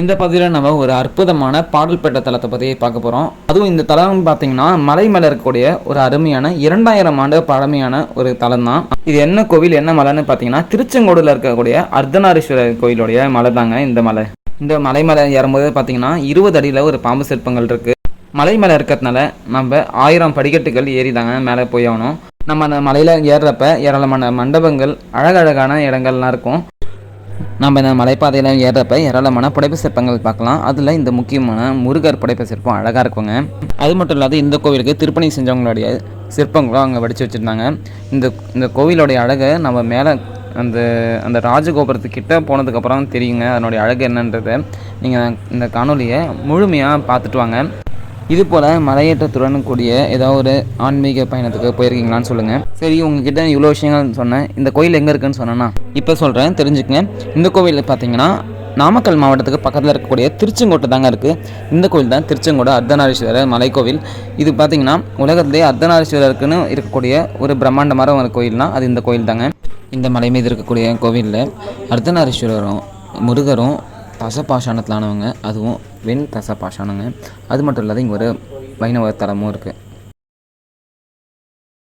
இந்த பகுதியில் நம்ம ஒரு அற்புதமான பாடல் பெற்ற தலத்தை பற்றி பார்க்க போகிறோம் அதுவும் இந்த தலம் பார்த்தீங்கன்னா மலை மேலே இருக்கக்கூடிய ஒரு அருமையான இரண்டாயிரம் ஆண்டு பழமையான ஒரு தலம் தான் இது என்ன கோவில் என்ன மலைன்னு பார்த்தீங்கன்னா திருச்செங்கோடில் இருக்கக்கூடிய அர்த்தநாரீஸ்வரர் கோயிலுடைய மலை தாங்க இந்த மலை. இந்த மலை மேலே ஏறும்போது பார்த்தீங்கன்னா இருபது அடியில் ஒரு பாம்பு சிற்பங்கள் இருக்குது மலை மேலே இருக்கிறதுனால நம்ம ஆயிரம் படிக்கட்டுகள் ஏறி தாங்க மேலே போய் ஆகணும். நம்ம அந்த மலையில் ஏறுறப்ப ஏராளமான மண்டபங்கள் அழகழகான இடங்கள்லாம் இருக்கும். நம்ம இந்த மலைப்பாதையில் ஏறுறப்ப ஏராளமான புடைப்பு சிற்பங்கள் பார்க்கலாம். அதில் இந்த முக்கியமான முருகர் புடைப்பு சிற்பம் அழகாக இருக்குங்க. அது மட்டும் இல்லாத இந்த கோவிலுக்கு திருப்பணி செஞ்சவங்களுடைய சிற்பங்களும் அங்கே வடித்து வச்சுருந்தாங்க. இந்த இந்த கோவிலோடைய அழகை நம்ம மேலே அந்த அந்த ராஜகோபுரத்துக்கிட்ட போனதுக்கப்புறம் தெரியுங்க. அதனுடைய அழகு என்னன்றதை நீங்கள் இந்த காணொலியை முழுமையாக பார்த்துட்டு வாங்க. இது போல் மலையேற்றத்துடன் கூடிய ஏதாவது ஒரு ஆன்மீக பயணத்துக்கு போயிருக்கீங்களான்னு சொல்லுங்கள் சரி உங்ககிட்ட இவ்வளோ விஷயங்கள் சொன்னேன். இந்த கோயில் எங்கே இருக்குன்னு சொன்னேன்னா இப்போ சொல்கிறேன் தெரிஞ்சுக்கங்க. இந்த கோவில் பார்த்தீங்கன்னா நாமக்கல் மாவட்டத்துக்கு பக்கத்தில் இருக்கக்கூடிய திருச்செங்கோட்டை தாங்க இருக்குது இந்த கோயில் தான் திருச்செங்கோடு அர்த்தநாரீஸ்வரர் மலைக்கோவில் இது பார்த்தீங்கன்னா உலகத்திலே அர்த்தநாரீஸ்வரருக்குன்னு இருக்கக்கூடிய ஒரு பிரம்மாண்டமான ஒரு கோயில்னா அது இந்த கோயில் தாங்க. இந்த மலை மீது இருக்கக்கூடிய கோவிலில் அர்த்தநாரீஸ்வரரும் முருகரும் தசபாஷாணத்திலானவங்க அதுவும் வெண் தசபாஷானங்க அது மட்டும் இல்லாத இங்கே ஒரு வைணவ தலமும் இருக்குது